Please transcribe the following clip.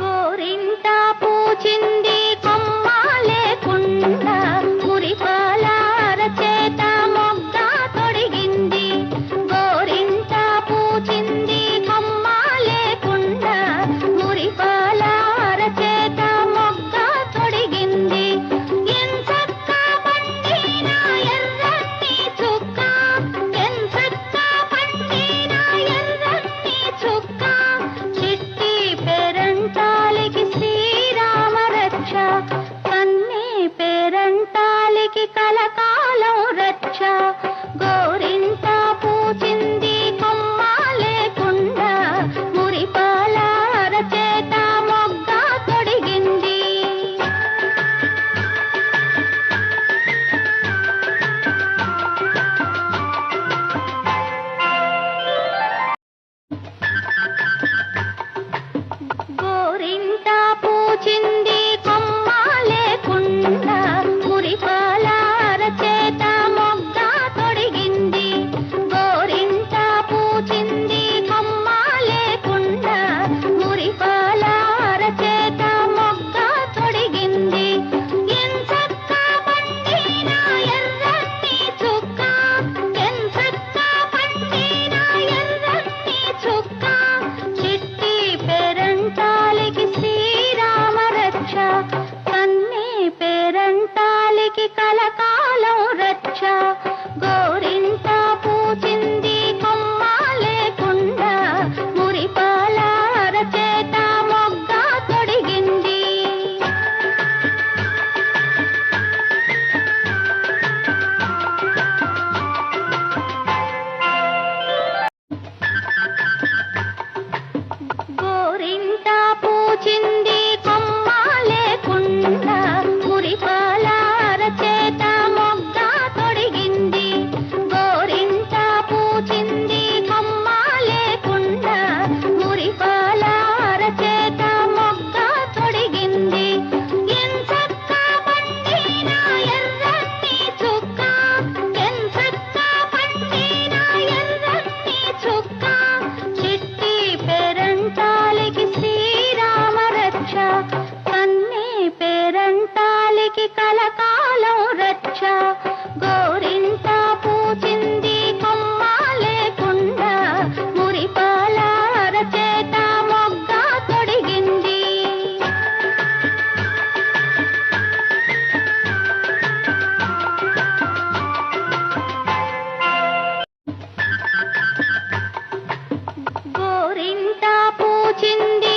గోరింటా పూచింది పూచింది నీకి కలకాలం రచ్చ. గోరింత పూచింది కొమ్మ లేకుండా మురిపాల అరచేత మొగ్గ తొడిగింది. గోరింట పూచింది